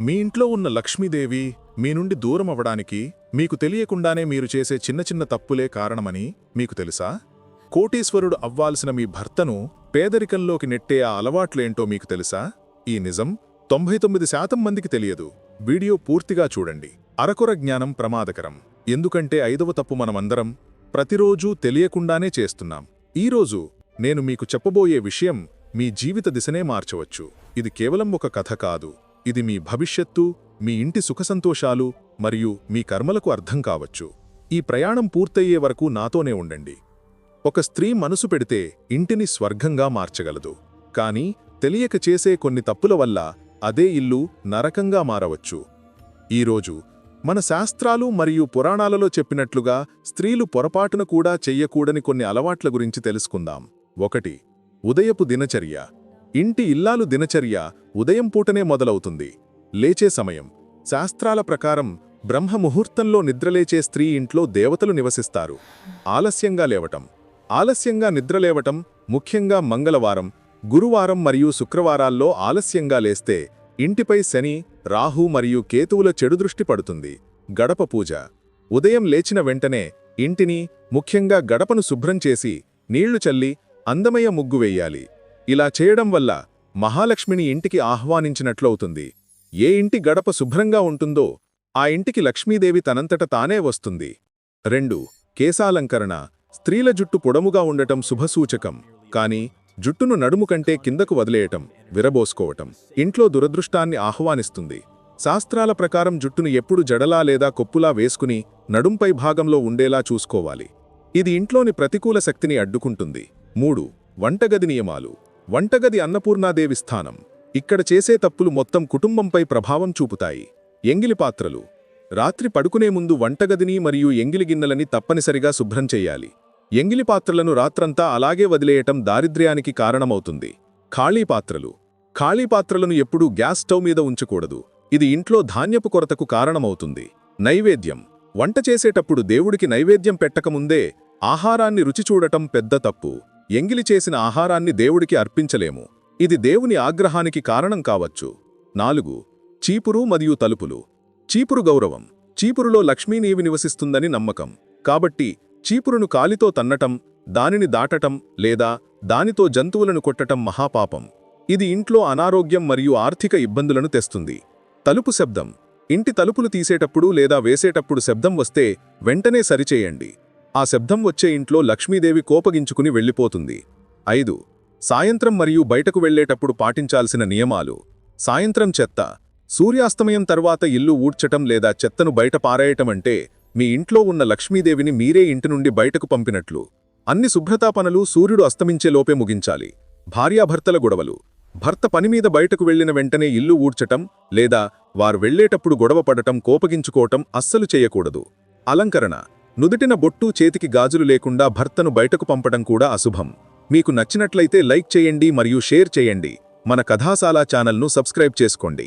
మీ ఇంట్లో ఉన్న లక్ష్మీదేవి మీ నుండి దూరం అవ్వడానికి మీకు తెలియకుండానే మీరు చేసే చిన్న చిన్న తప్పులే కారణమని మీకు తెలుసా? కోటీశ్వరుడు అవ్వాల్సిన మీ భర్తను పేదరికంలోకి నెట్టే ఆ అలవాట్లేంటో మీకు తెలుసా? ఈ నిజం తొంభై తొమ్మిది శాతం మందికి తెలియదు. వీడియో పూర్తిగా చూడండి. అరకొర జ్ఞానం ప్రమాదకరం. ఎందుకంటే ఐదవ తప్పు మనమందరం ప్రతిరోజూ తెలియకుండానే చేస్తున్నాం. ఈరోజు నేను మీకు చెప్పబోయే విషయం మీ జీవిత దిశనే మార్చవచ్చు. ఇది కేవలం ఒక కథ కాదు. ఇది మీ భవిష్యత్తు మీ ఇంటి సుఖసంతోషాలు మరియు మీ కర్మలకు అర్థం కావచ్చు. ఈ ప్రయాణం పూర్తయ్యే వరకు నాతోనే ఉండండి. ఒక స్త్రీ మనసు పెడితే ఇంటిని స్వర్గంగా మార్చగలదు. కాని తెలియక చేసే కొన్ని తప్పుల వల్ల అదే ఇల్లు నరకంగా మారవచ్చు. ఈరోజు మన శాస్త్రాలు మరియు పురాణాలలో చెప్పినట్లుగా స్త్రీలు పొరపాటున కూడా చెయ్యకూడని కొన్ని అలవాట్ల గురించి తెలుసుకుందాం. ఒకటి ఉదయపు దినచర్య. ఇంటి ఇల్లాలు దినచర్య ఉదయం పూటనే మొదలవుతుంది. లేచే సమయం. శాస్త్రాల ప్రకారం బ్రహ్మ ముహూర్తంలో నిద్రలేచే స్త్రీ ఇంట్లో దేవతలు నివసిస్తారు. ఆలస్యంగా లేవటం. ఆలస్యంగా నిద్రలేవటం ముఖ్యంగా మంగళవారం గురువారం మరియు శుక్రవారాల్లో ఆలస్యంగా లేస్తే ఇంటిపై శని రాహు మరియు కేతువుల చెడు దృష్టి పడుతుంది. గడప పూజ. ఉదయం లేచిన వెంటనే ఇంటిని ముఖ్యంగా గడపను శుభ్రం చేసి నీళ్ళు చల్లి అందమయ్య ముగ్గు వెయ్యాలి ఇలా చేయడం వల్ల మహాలక్ష్మిని ఇంటికి ఆహ్వానించినట్లవుతుంది. ఏ ఇంటి గడప శుభ్రంగా ఉంటుందో ఆ ఇంటికి లక్ష్మీదేవి తనంతట తానే వస్తుంది. రెండు కేశాలంకరణ. స్త్రీల జుట్టు పొడముగా ఉండటం శుభసూచకం. కాని జుట్టును నడుము కంటే కిందకు వదిలేయటం విరబోసుకోవటం ఇంట్లో దురదృష్టాన్ని ఆహ్వానిస్తుంది. శాస్త్రాల ప్రకారం జుట్టును ఎప్పుడు జడలా లేదా కొప్పులా వేసుకుని నడుంపై భాగంలో ఉండేలా చూసుకోవాలి. ఇది ఇంట్లోని ప్రతికూల శక్తిని అడ్డుకుంటుంది. మూడు వంటగది నియమాలు. వంటగది అన్నపూర్ణాదేవి స్థానం. ఇక్కడ చేసే తప్పులు మొత్తం కుటుంబంపై ప్రభావం చూపుతాయి. ఎంగిలి పాత్రలు. రాత్రి పడుకునే ముందు వంటగదిని మరియు ఎంగిలి గిన్నెలని తప్పనిసరిగా శుభ్రం చెయ్యాలి ఎంగిలి పాత్రలను రాత్రంతా అలాగే వదిలేయటం దారిద్ర్యానికి కారణమవుతుంది. ఖాళీ పాత్రలు. ఖాళీ పాత్రలను ఎప్పుడూ గ్యాస్ స్టవ్ మీద ఉంచకూడదు. ఇది ఇంట్లో ధాన్యపు కొరతకు కారణమవుతుంది. నైవేద్యం. వంట చేసేటప్పుడు దేవుడికి నైవేద్యం పెట్టకముందే ఆహారాన్ని రుచి చూడటం పెద్ద తప్పు. ఎంగిలి చేసిన ఆహారాన్ని దేవుడికి అర్పించలేము. ఇది దేవుని ఆగ్రహానికి కారణం కావచ్చు. నాలుగు చీపురు మరియు తలుపులు. చీపురు గౌరవం. చీపురులో లక్ష్మీనీవి నివసిస్తుందని నమ్మకం. కాబట్టి చీపురును కాలితో తన్నటం దానిని దాటటం లేదా దానితో జంతువులను కొట్టటం మహాపాపం. ఇది ఇంట్లో అనారోగ్యం మరియు ఆర్థిక ఇబ్బందులను తెస్తుంది. తలుపు శబ్దం. ఇంటి తలుపులు తీసేటప్పుడు లేదా వేసేటప్పుడు శబ్దం వస్తే వెంటనే సరిచేయండి. ఆ శబ్దం వచ్చే ఇంట్లో లక్ష్మీదేవి కోపగించుకుని వెళ్ళిపోతుంది. ఐదు. సాయంత్రం మరియు బయటకు వెళ్ళేటప్పుడు పాటించాల్సిన నియమాలు. సాయంత్రం చెత్త. సూర్యాస్తమయం తర్వాత ఇల్లు ఊడ్చటం లేదా చెత్తను బయట పారేయటమంటే మీ ఇంట్లో ఉన్న లక్ష్మీదేవిని మీరే ఇంటి నుండి బయటకు పంపినట్లు. అన్ని శుభ్రతా పనులు సూర్యుడు అస్తమించేలోపే ముగించాలి. భార్యాభర్తల గొడవలు. భర్త పనిమీద బయటకు వెళ్ళిన వెంటనే ఇల్లు ఊడ్చటం లేదా వారు వెళ్ళేటప్పుడు గొడవ పడటం కోపగించుకోవటం అస్సలు చేయకూడదు. అలంకరణ. నుదుటిన బొట్టు చేతికి గాజులు లేకుండా భర్తను బయటకు పంపడం కూడా అశుభం. మీకు నచ్చినట్లయితే లైక్ చేయండి మరియు షేర్ చేయండి. మన కథాశాల ఛానల్ను సబ్స్క్రైబ్ చేసుకోండి.